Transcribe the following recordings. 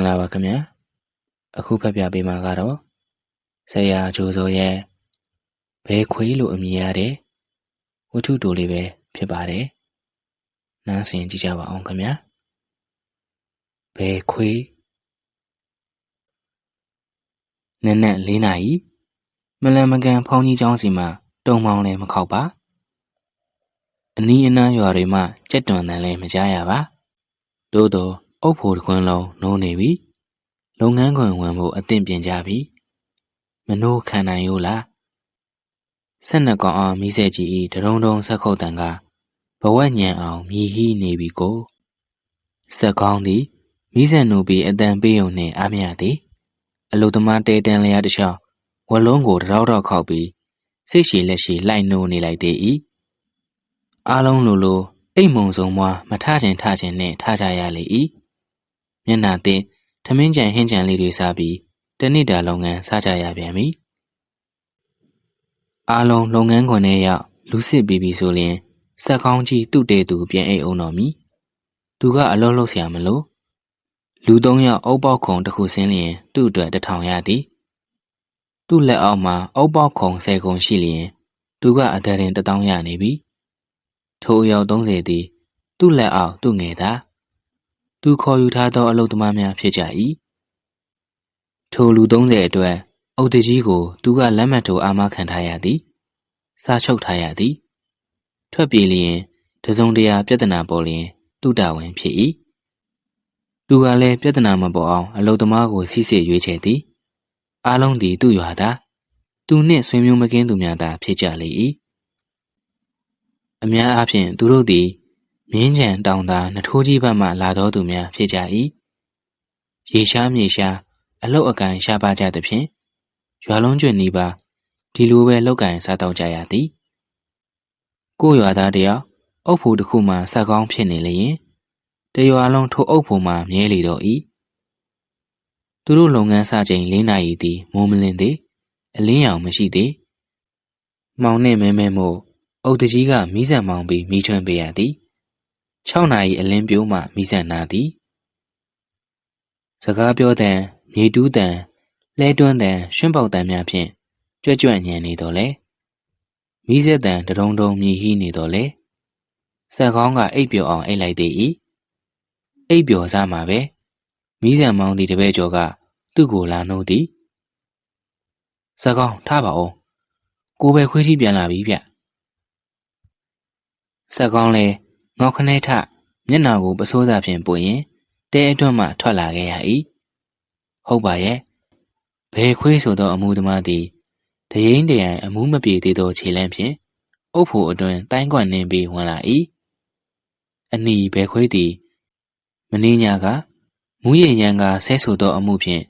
္ဂလာပါခင်ဗျာအခုဖတ်ပြပေးမှာကတော့ဆရာဂျိုဇိုရဲ့ဘဲခွေးလို့အမည်ရတဲ့ဝတ္ထုတိုလေးပဲဖြစ်ပါတယ်နားဆင်ကြည့်ကြပါအောင်ခင်ဗျာဘဲခွေးနက်နက်၄နာရီမလန်မကန်ဖောင်းကြီးကျောင်းစီမှာတုံမောင်းလည်းမခောက်ပါအနီးအနားရွာတွေမှာကြက်တွန်တန်လည်းမကြားရပါသို့တော့ အုပ်ဖို့တခွန်းလုံးနိုးနေပြီလုပ်ငန်းခွင်ဝင်ဖို့အသင့်ပြင်ကြပြီမနိုးခံနိုင်ရိုးလားဆက်နှစ်ကောင်အောင်မိစေကြီးဤတရုံတုံဆက်ခုတ်တန်ကဘဝညံအောင်မြည်ဟီးနေပြီကိုဆက်ကောင်းသည်မိစံနိုပြီးအတန်ပေးုံနှင့်အားမရသည်အလုသမားတဲတန်းလျားတစ်ချောင်းဝလုံးကိုတရောက်တော့ခောက်ပြီးစိတ်ရှည်လက်ရှည်လိုက်နိုးနေလိုက်သေး၏အားလုံးလိုလိုအိတ်မုံဆုံးမွားမထခြင်းထခြင်းနဲ့ထကြရလေ၏ မျက်နာသင်းထမင်းကြံဟင်းကြံလေးတွေစားပြီးတနေ့တာလုပ်ငန်းစားကြရပြန်ပြီအားလုံးလုပ်ငန်းခွင်ထဲရောက်လူစစ်ပြီးပြီဆိုရင်စက်ကောင်းကြီးသူ့တဲသူပြန်အိတ်အောင်တော်မီသူကအလုံးလုံးဆရာမလို့လူသုံးယောက်အုပ်ပေါက်ခုံတစ်ခုဆင်းလျင်သူ့အတွက်တထောင်ရသည်သူ့လက်အောက်မှာအုပ်ပေါက်ခုံဆယ်ခုံရှိလျင်သူကအတရင်တထောင်ရနေပြီထိုအယောက်30သည်သူ့လက်အောက်သူ့ငယ်သား သူခေါ်ယူထားသောအလုသမားများဖြစ်ကြ၏ထိုလူ30အတွက်အုတ်တကြီးကိုသူကလက်မှတ်ထိုးအာမခံထားရသည်စားချုပ်ထားရသည်ထွက်ပြေးလျင်တစုံတရာပြဿနာပေါ်လျင်သူ့တာဝန်ဖြစ်၏သူကလည်းပြဿနာမပေါ်အောင်အလုသမားကိုစီးစစ်ရွေးချယ်သည်အားလုံးသည်သူ့ရွာသားသူနှင့်ဆွေမျိုးမကင်းသူများသာဖြစ်ကြလေ၏အများအားဖြင့်သူတို့သည် မြင်းကြံတောင်သာနထိုးကြီးဘက်မှလာတော်သူများဖြစ်ကြ၏ရေရှားမြေရှားအလုတ်အကန်ရှားပါကြသဖြင့်ရွာလုံးကျွနီးပါဒီလိုပဲလောက်ကန်စားတော့ကြရသည်ကိုရွာသားတယောက်အုပ်ဖို့တစ်ခုမှဆက်ကောင်းဖြစ်နေလျင်တရွာလုံးထိုအုပ်ဖို့မှမြဲလေတော့၏သူတို့လုပ်ငန်းစချိန်၄နာရီသည်မိုးမလင်းသေးအလင်းရောင်မရှိသေးမောင်နှင့်မဲမဲမို့အုတ်တကြီးကမီးစံမောင်ပြီးမီးထွန်းပေးရသည် 6နာရီအလင်းပြိုးမှမိဆန်နာသည်စကားပြောတဲ့မြေတူးတန်လဲတွန်းတန်ရွှင့်ပေါက်တန်များဖြင့်ကြွကြွညံနေတော့လေမိစက်တန်တရုံတုံမြည်ဟီးနေတော့လေဆက်ကောင်းကအိပ်ပျော်အောင်အိပ်လိုက်သေး၏အိပ်ပျော်စားမှာပဲမိဆန်မောင်းသည့်တပည့်ကျော်ကသူ့ကိုလာနှုတ်သည်ဆက်ကောင်းထားပါဦးကိုပဲခွေးကြီးပြန်လာပြီဗျဆက်ကောင်းလဲ ငေါခနဲထမျက်နှာကိုပစိုးစာဖြင့်ပွင့်ရင်တဲအတွန်းမှထွက်လာခဲ့ရ၏ဟုတ်ပါရဲ့ဘယ်ခွေးဆိုသောအမှုသမားသည်တရင်တရံအမှုမပြေသေးသောခြေလမ်းဖြင့်အုပ်ဖို့အတွင်တိုင်းကွက်နှင်းပြီးဝင်လာ၏အနီဘယ်ခွေးသည်မင်းညာကမူးရရန်ကဆဲဆိုသောအမှုဖြင့်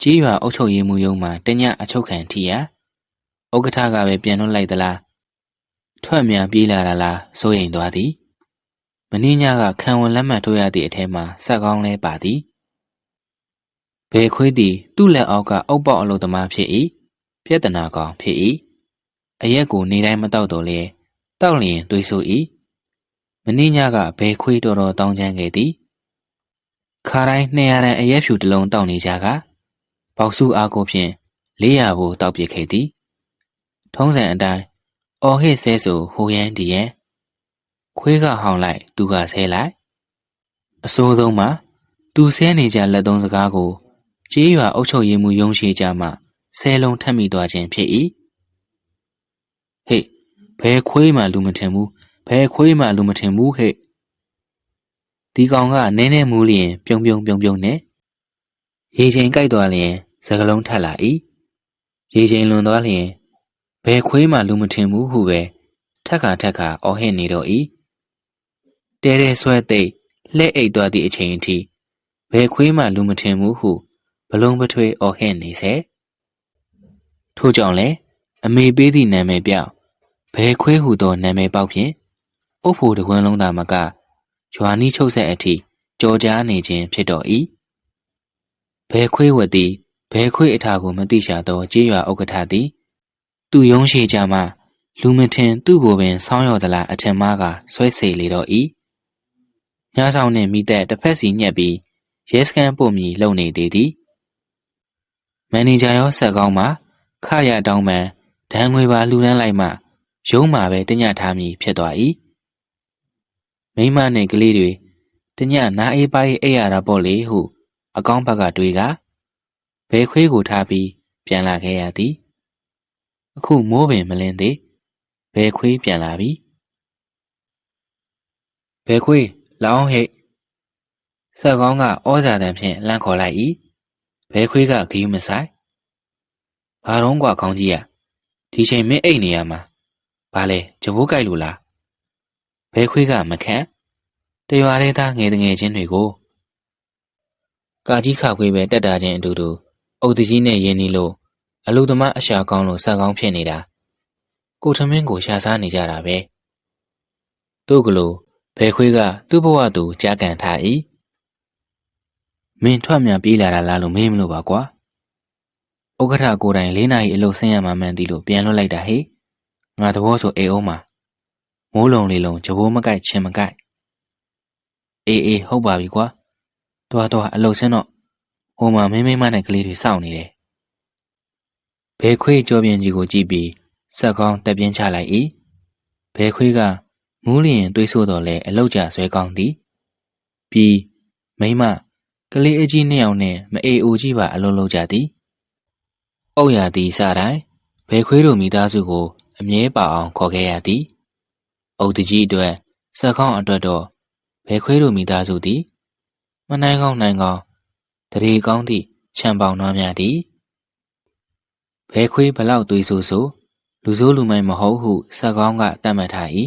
ကြီးရွာအုပ်ချုပ်ရေးမှုရုံးမှတညအချုပ်ခံထိရာဥက္ကဋ္ဌကပဲပြန်လွှတ်လိုက်သလားထွက်မြန်ပြေးလာတာလားစိုးရိမ်သွားသည် မင်းညကခံဝန်လက်မှတ်ထိုးရသည့်အထဲမှာဆက်ကောင်းလဲပါသည်ဘယ်ခွေးသည်သူ့လက်အောက်ကအုပ်ပေါက်အလုပ်သမားဖြစ်၏ပြဿနာကောင်ဖြစ်၏အရက်ကိုနေတိုင်းမတောက်တော့လေတောက်လျင်တွေးဆို၏မင်းညကဘယ်ခွေးတော်တော်တောင်းချမ်းခဲ့သည်ခါတိုင်း200ရန်အရက်ဖြူတစ်လုံးတောက်နေကြကပေါက်စုအားကိုဖြင့်400ကိုတောက်ပစ်ခဲ့သည် ထုံးစံအတိုင်းအော်ဟစ်ဆဲဆိုဟိုရန်ဒီရန် ခွေးကဟောင်းလိုက်သူကဆဲလိုက်အစိုးဆုံးမှာသူဆဲနေကြလက်သုံးစကားကိုကြေးရွာအုပ်ချုပ်ရေးမှုရုံးရှိကြမှဆဲလုံးထပ်မိသွားခြင်းဖြစ်၏ဟေ့ဘယ်ခွေးမှလူမထင်ဘူးဘယ်ခွေးမှလူမထင်ဘူးဟဲ့ဒီကောင်ကနင်းနေမူးလျင် ပြုံပြုံပြုံပြုံနဲ့ရေချိန်ကြိုက်သွားလျင်စကလုံးထက်လာ၏ရေချိန်လွန်သွားလျင်ဘယ်ခွေးမှလူမထင်ဘူးဟုပဲထက်ခါထက်ခါအော်ဟစ်နေတော့၏ တဲတဲဆွဲသိပ်လှဲ့အိတ်သွားသည့်အချိန်အထိဘယ်ခွေးမှလူမထင်ဘူးဟုဘလုံးပထွေးအော်ဟစ်နေစေထို့ကြောင့်လည်းအမေပေးသည့်နာမည်ပြောက်ဘယ်ခွေးဟုသောနာမည်ပေါက်ဖြင့်အုပ်ဖို့တကွန်းလုံးသာမကရွာနီးချုပ်ဆက်အထိကြော်ကြားနေခြင်းဖြစ်တော်၏ဘယ်ခွေးဝတ်သည်ဘယ်ခွေးအထာကိုမသိရှာသောကြေးရွာဥက္ကဋ္ဌသည်သူ့ရုံးရှိကြမှလူမထင်သူ့ကိုပင်ဆောင်းရော်သလားအထင်မှားကဆွဲစေလေတော့၏ ညဆောင်နှင့်မိသက်တစ်ဖက်စီညက်ပြီးရဲစခန်းပို့မည်လုပ်နေသေးသည်မန်နေဂျာရောဆက်ကောင်းမှခရတောင်းမှန်ဒဏ်ငွေပါလှူဒန်းလိုက်မှရုံးမှာပဲတညထားမည်ဖြစ်သွား၏မိမနှင့်ကလေးတွေတညနားအေးပါးအိပ်ရတာပေါ့လေဟု အကောင်းဘက်ကတွေးကဘဲခွေးကိုထားပြီးပြန်လာခဲ့ရသည်အခုမိုးပင်မလင်းသေးဘဲခွေးပြန်လာပြီဘဲခွေး လောင်းဟိတ်ဆက်ကောင်းကဩဇာတန်ဖြင့်လန့်ခေါ်လိုက်၏ဘဲခွေးကဂယူးမဆိုင်ဘာတော့กว่าခေါင်းကြီးရဒီချိန်မင်းအိတ်နေရမှာဘာလဲကြဘိုးကြိုက်လို့လားဘဲခွေးကမခန့်တရွာလေးသားငယ်ငယ်ချင်းတွေကိုကာကြီးခါခွေးပဲတက်တာချင်းအတူတူအုတ်တကြီးနဲ့ရင်းနှီးလို့အလူသမားအရှာကောင်းလို့ဆက်ကောင်းဖြစ်နေတာကိုထမင်းကိုရှာစားနေကြတာပဲတို့ကလို့ ဘဲခွေးကသူ့ဘဝသူကြားကန်ထား၏မင်းထွက်မြန်ပြေးလာတာလားလို့မေးမလို့ပါကွာဥက္ကဋ္ဌကိုယ်တိုင်၄နာရီအလုပ်ဆင်းရမှမှန်သည်လို့ပြန်လွှတ်လိုက်တာဟေ့ငါသဘောဆိုအေးအောင်မှာမိုးလုံလေးလုံးကြဘိုးမကိုက်ချင်းမကိုက်အေးအေးဟုတ်ပါပြီကွာတွားတွားအလုပ်ဆင်းတော့ဟိုမှာမင်းမိမနဲ့ကလေးတွေစောင့်နေတယ်ဘဲခွေးကြောပြင်းကြီးကိုကြည့်ပြီးစက်ကောင်းတက်ပြင်းချလိုက်၏ဘဲခွေးက မူးလျင်တွေးဆိုတော့လဲအလောက်ကြဆွဲကောင်းသည်ပြီးမိမကလေးအကြီးနှစ်ယောက်နဲ့မအေအိုကြီးပါအလုံးလုံးကြသည်။အုတ်ရသည်စတိုင်းဘဲခွေးတို့မိသားစုကို အမြဲပါအောင်ခေါ်ခဲ့ရသည်။အုတ်တကြီးအတွက်စက်ကောင်းအတွက်တော့ဘဲခွေးတို့မိသားစုသည်မနိုင်ကောင်းနိုင်ကောင်းတရေကောင်းသည့်ခြံပေါင်နွားများသည်ဘဲခွေးဘလောက်သွေးဆိုးဆိုလူဆိုးလူမိုက်မဟုတ်ဟုစက်ကောင်းကတတ်မှတ်ထား၏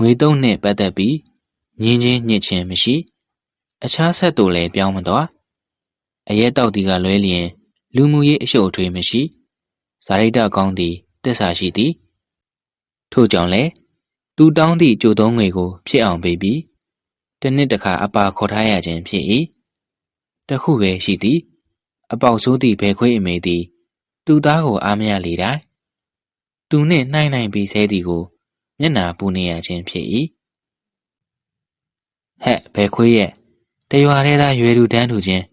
ငွေသုံးနှင့်ပတ်သက်ပြီးညင်းချင်းညစ်ချင်းမရှိ အခြားဆက်တို့လည်းပြောင်းမသွားအရက်တောက်တီကလွဲလျင် လူမှုရေးအရှုပ်အထွေးမရှိဇာရိတကောင်းသည်တစ္ဆာရှိသည်ထို့ကြောင့်လည်းသူတောင်းသည့်ကြိုသုံးငွေကို ဖြစ်အောင်ပေးပြီးတစ်နှစ်တစ်ခါအပါခေါ်ထားရခြင်းဖြစ်၏တခုပဲရှိသည် အပေါက်ဆိုးသည့်ဘဲခွေးအမေသည် သူ့သားကိုအားမရလေတိုင်းသူနှင့်နှိုင်းနိုင်ပြီးဆဲသည်ကို မျက်နာပူနေရခြင်းဖြစ်၏ဟဲ့ဘဲခွေးရဲ့တရွာထဲသားရွယ်သူတန်းသူချင်း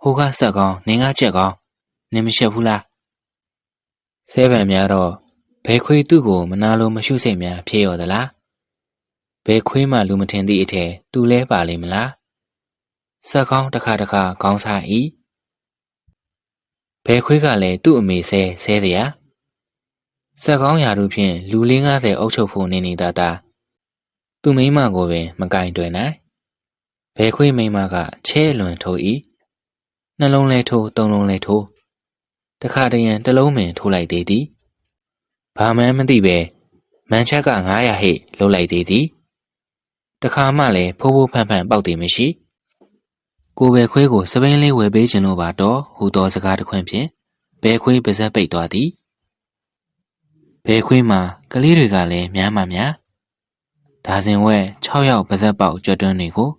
ဟိုကဆက်ကောင်းနင်းကချက်ကောင်းနင်းမရှက်ဘူးလားဆဲပံများတော့ဘဲခွေးသူ့ကိုမနာလိုမရှုစိတ်များဖြစ်ရောသလားဘဲခွေးမှလူမထင်သည့်အထက်သူလဲပါလိမ့်မလားဆက်ကောင်းတစ်ခါတစ်ခါခေါင်းစား၏ဘဲခွေးကလည်းသူ့အမေဆဲဆဲသည် ဆက်ကောင်းရာတို့ဖြင့်လူလေး90အုပ်ချုပ်ဖို့နေနေတာတာသူမိမကိုပင်မကင်တွင်နိုင်ဘဲခွေးမိမကချဲလွန်ထိုး၏နှလုံးလဲထိုးသုံးလုံးလဲထိုးတခါတရံတလုံးပင်ထိုးလိုက်သေးသည်ဘာမှန်းမသိပဲမန်ချက်က900ဟိလှုပ်လိုက်သေးသည်တခါမှလည်းဖိုးဖိုးဖန့်ဖန့်ပေါက်တယ်မရှိကိုဘဲခွေးကိုစပိန်လေးဝယ်ပေးခြင်းလို့ပါတော့ဟူသောစကားတခွင်ဖြင့်ဘဲခွေးပါဇက်ပိတ်သွားသည် ဘဲခွေးမှာကလေးတွေကလည်းများမှများဒါစဉ်ဝဲ6ယောက်ပါဇက်ပေါက်ကြွတွန်းတွေကို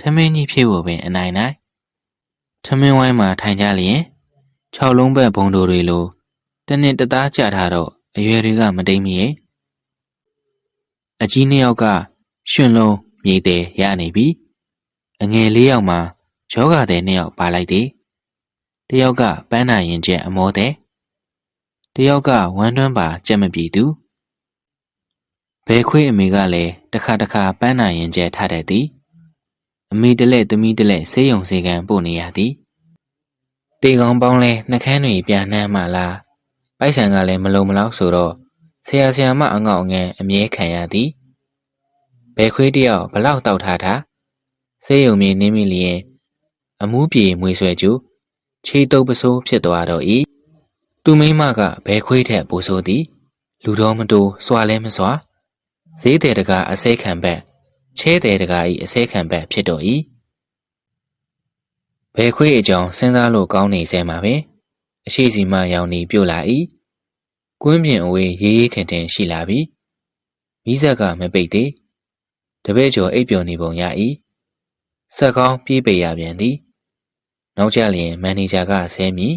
ထမင်းကြီးဖြည့်ဖို့ပင်အနိုင်နိုင်ထမင်းဝိုင်းမှာထိုင်ကြလျင်၆လုံးဘက်ဘုံတို့တွေလိုတနစ်တသားကြထားတော့အရွယ်တွေကမတိမ်မီရဲ့အကြီးနှစ်ယောက်ကရှင်လုံးမြေတယ်ရနေပြီအငယ်လေးယောက်မှာယောဂတဲ့နှစ်ယောက်ပါလိုက်သည်တယောက်ကပန်းနာရင်ကျက်အမောတဲ့ တယောက်ကဝမ်းတွန်းပါကြက်မပြေသူဘဲခွေးအမေကလည်းတခါတခါပန်းနာရင်ကျက်ထားတဲ့သည်အမေတလဲသမီးတလဲဆေးရုံဆေးကန်ပို့နေရသည်တေကောင်ပေါင်းလဲနှကန်းတွေပြန်နှမ်းမှလားပိုက်ဆံကလည်းမလုံမလောက်ဆိုတော့ဆရာဆရာမအငေါအငန်းအမြဲခံရသည်ဘဲခွေးတယောက်ဘလောက်တောက်ထားတာဆေးရုံမြေနင်းမိလျင်အမူးပြေမွေဆွဲကျူခြေတုပ်ပစိုးဖြစ်သွားတော့၏ သူမိမကဘဲခွေးထက်ပိုဆိုသည် လူတော်မတူစွာလဲမစွာဈေးတယ်တကအစိခံဘက်ချဲတဲ့တကားဤအစဲခံဘက်ဖြစ်တော့၏ဘယ်ခွေးအကြောင်းစဉ်းစားလို့ကောင်းနေစဲမှာပဲအရှိစီမှရောင်နေပြို့လာ၏ကွင်းပြင်အဝေးရေးရေးထင်ထင်ရှိလာပြီမိဆက်ကမပိတ်သေးတပည့်ကျော်အိပ်ပျော်နေပုံရ၏ဆက်ကောင်းပြေးပေရပြန်သည် နောက်ကျလျင်မန်နေဂျာကဆဲမိ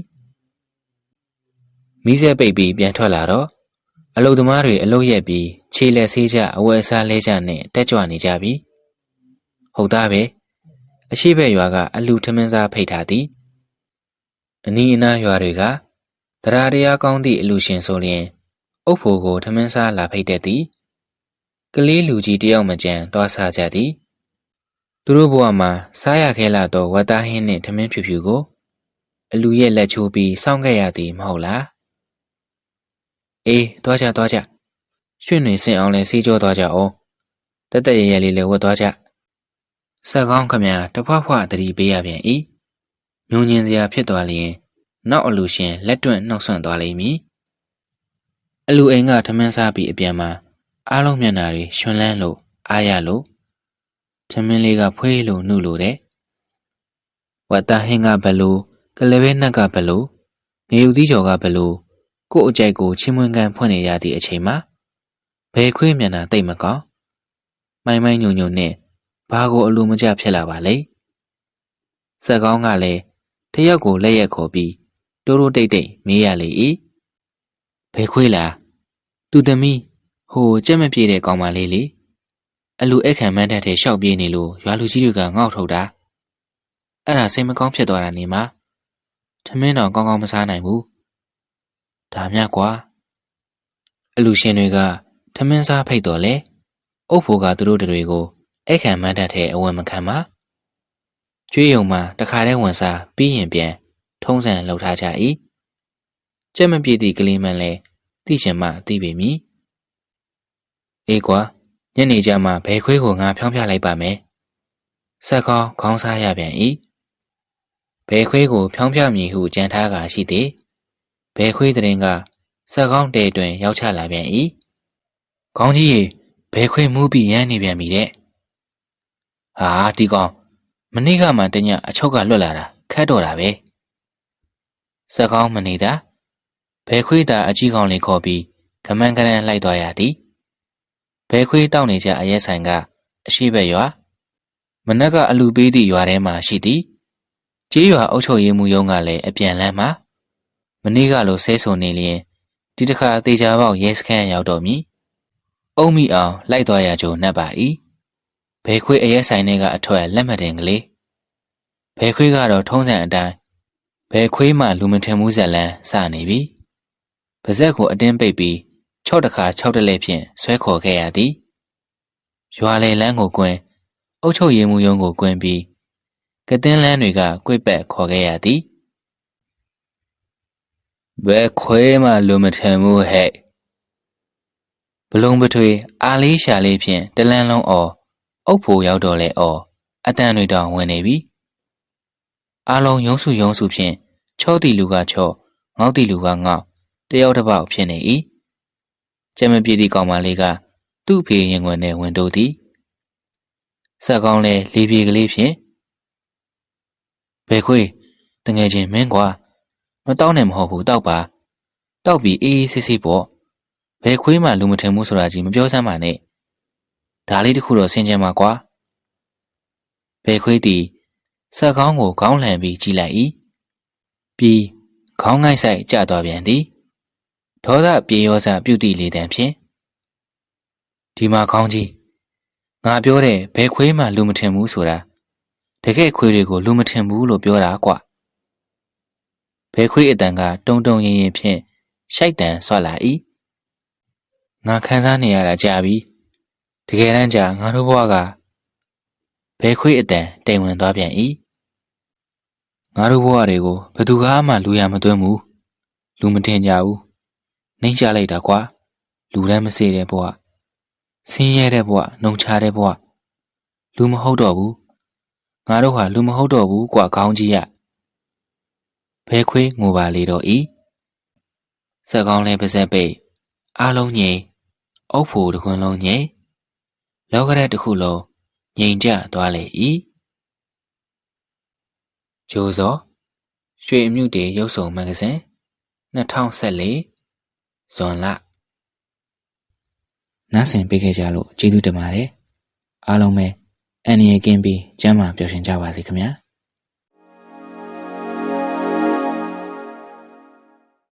မိဆက်ပိတ်ပြီးပြန်ထွက်လာတော့အလုသမားတွေအလုရက်ပြီးခြေလက်ဆေးကြအဝယ်အစားလဲကြနဲ့တက်ကြွနေကြပြီဟုတ်သားပဲအရှိဘက်ရွာကအလူထမင်းစားဖိတ်ထားသည်အနီးအနားရွာတွေကတရားတရားကောင်းသည့်အလူရှင်ဆိုလျင်အုပ်ဖို့ကိုထမင်းစားလာဖိတ်တတ်သည်ကလေးလူကြီးတယောက်မကြံတွားစားကြသည်သူတို့ဘဝမှာစားရခဲလာသောဝတ်သားဟင်းနှင့်ထမင်းဖြူဖြူကိုအလူရဲ့လက်ချိုးပြီးစောင့်ခဲ့ရသည်မဟုတ်လား အေးတွားကြတွားကြရွှေ့နေစင်အောင်လဲစီးကြောသွားကြအောင်တက်တက်ရရလေးလည်းဝတ်သွားကြဆက်ကောင်းခမတဖွားဖွားတတိပေးရပြန်၏ညုံညင်စရာဖြစ်သွားလျင်နောက်အလူရှင်လက်တွန့်နှောက်ဆွန့်သွားလိမ့်မည်အလူအိမ်ကထမင်းစားပြီးအပြန်မှာအားလုံးမျက်နှာတွေရွှင်လန်းလို့အားရလို့ထမင်းလေးကဖွေးလို့နှုလို့တဲ့ဝတ်သားဟင်းကဘလို့ကလေးပဲနှက်ကဘလို့ငရုတ်သီးကျော်ကဘလို့ ကို့အကြိုက်ကိုချင်းမွန်းကန်ဖွင့်နေရသည့်အချိန်မှာဘယ်ခွေးမျက်နှာတိတ်မကောင်းမိုင်းမိုင်းညုံညုံနဲ့ဘာကိုအလိုမကျဖြစ်လာပါလဲစက်ကောင်းကလည်းတယောက်ကိုလက်ရက်ခေါ်ပြီးတိုးတိုးတိတ်တိတ်မေးရလေ၏ဘယ်ခွေးလားသူသမီးဟိုကြက်မပြေတဲ့ကောင်မလေးလေအလူအခမ်းမန်းတက်တဲ့ရှောက်ပြေးနေလို့ရွာလူကြီးတွေကငေါ့ထုတ်တာအဲ့ဒါစိတ်မကောင်းဖြစ်သွားတာနေမှာထမင်းတော်ကောင်းကောင်းမစားနိုင်ဘူး ဒါမြကွာအလူရှင်တွေကထမင်းစားဖိတ်တော်လေအုပ်ဖို့ကသူတို့တွေကိုအခမ်းမန်းတက်တဲ့အဝင်မခံပါကျွေးယုံမှာတခါတည်းဝင်စားပြီးရင်ပြန် ထုံးစံလှုပ်ထားကြ၏ကြက်မပြေသည့်ကလေးမှန်လဲသိချင်မှသိပေမည်အေးကွာညနေကျမှဘဲခွေးကိုငါဖြောင်းပြလိုက်ပါမယ်ဆက်ခေါင်းခေါင်းစားရပြန်၏ဘဲခွေးကိုဖြောင်းပြမည်ဟုကြံထားကရှိသည် ဘဲခွေးတဲ့င်ကဆက်ခေါင်းတဲတွင် ရောက်ချလာပြန်၏ခေါင်းကြီးရေဘဲခွေးမူးပြီးရမ်းနေပြန်ပြီတဲ့ဟာဒီကောင်မနေ့ကမှတညအချုပ်ကလွတ်လာတာခတ်တော့တာပဲဆက်ခေါင်းမနေတာဘဲခွေးတာအကြီးကောင်လေးခေါ်ပြီးကမန်းကရန်လိုက်သွားရသည်ဘဲခွေးတောက်နေကြအရက်ဆိုင်ကအရှိဘက်ရွာမနက်ကအလူပေးသည့်ရွာထဲမှာရှိသည်ကြေးရွာအုပ်ချုပ်ရေးမှူးရုံးကလည်းအပြန်လန်းမှာမ နေ့ကလိုဆဲဆုံနေလျင်ဒီတစ်ခါတေချာပေါက်ရဲစခန်းရောက်တော့မည်အုံမိအောင်လိုက်သွားရကြုံနှက်ပါ၏ဘဲခွေးအရက်ဆိုင်ထဲကအထွက်လက်မှတ်တင်ကလေးဘဲခွေးကတော့ထုံးစံအတိုင်းဘဲခွေးမှလူမထင်မှုဇက်လန်းစနေပြီပါဇက်ကိုအတင်းပိတ်ပြီး၆တခါ၆တလဲဖြင့်ဆွဲခေါ်ခဲ့ရသည်ရွာလေလန်းကိုကွင်းအုတ်ချုပ်ရည်မှုယုံကိုကွင်းပြီးကတင်းလန်းတွေကကွိပက်ခေါ်ခဲ့ရသည် ဘယ်ခွဲမှလူမထင်ဘူးဟဲ့ဘလုံပထွေအားလေးရှာလေးဖြင့်တလန်းလုံးအော်အုပ်ဖို့ရောက်တော့လေအော်အတန်တွေတောင်ဝင်နေပြီအားလုံးယုံစုယုံစုဖြင့်ချောတီလူကချောငေါက်တီလူကငေါက်တယောက်တစ်ပေါက်ဖြစ်နေ၏ကျမပြေသည့်ကောင်မလေးကသူ့ဖေရင်ခွင်နဲ့ဝင်တိုးသည်ဆက်ကောင်းလဲလေးပြေကလေးဖြင့်ဘယ်ခွေးတငယ်ချင်းမင်းကွာ မတောင်းနဲ့မဟုတ်ဘူးတောက်ပါတောက်ပြီးအေးအေးဆေးဆေးပေါ့ဘယ်ခွေးမှလူမထင်ဘူးဆိုတာကြီးမပြောစမ်းပါနဲ့ဒါလေးတခုတော့ဆင်ကြင်ပါကွာဘယ်ခွေးတီဆက်ကောင်းကိုခေါင်းလှန်ပြီးကြည့်လိုက်၏ပြီးခေါင်းငိုက်ဆိုင်ကျသွားပြန်သည်ဒေါသပြေရောစပြုတ်တိလေတံဖြင့်ဒီမှာခေါင်းကြီးငါပြောတဲ့ဘယ်ခွေးမှလူမထင်ဘူးဆိုတာတကယ်ခွေးတွေကိုလူမထင်ဘူးလို့ပြောတာကွ ဘယ်ခွေးအတန်ကတုံတုံရင်ရင်ဖြင့်ရှိုက်တန်ဆွလာ၏ငါခန်းစားနေရတာကြာပြီတကယ်တမ်းကြာငါတို့ဘဝကဘဲခွေးအတန်တိမ်ဝင်သွားပြန်၏ငါတို့ဘဝတွေကိုဘသူကမှလူရမသွင်းဘူးလူမတင်ကြဘူးနှိမ့်ချလိုက်တာကွာလူတန်းမစေတဲ့ဘဝဆင်းရဲတဲ့ဘဝနှုံချတဲ့ဘဝလူမဟုတ်တော့ဘူးငါတို့ဟာလူမဟုတ်တော့ဘူးကွာခေါင်းကြီးရ ဘဲခွေးငိုပါလေတော့ဤစက်ကောင်းလဲပါဇက်ပိတ်အားလုံးငြိမ်အုပ်ဖို့တခွန်းလုံးငြိမ်လောကရက်တစ်ခုလုံးငြိမ်ကြသွားလေ၏ဂျိုးစောရွှေအမြုတေရုပ်ဆောင်မဂ္ဂဇင်း2014ဇွန်လနားဆင်ပေးခဲ့ကြလို့ကျေးဇူးတင်ပါတယ်အားလုံးပဲအန်ရီကင်းပြီးကျမ်းမာပျော်ရွှင်ကြပါစေခင်ဗျာ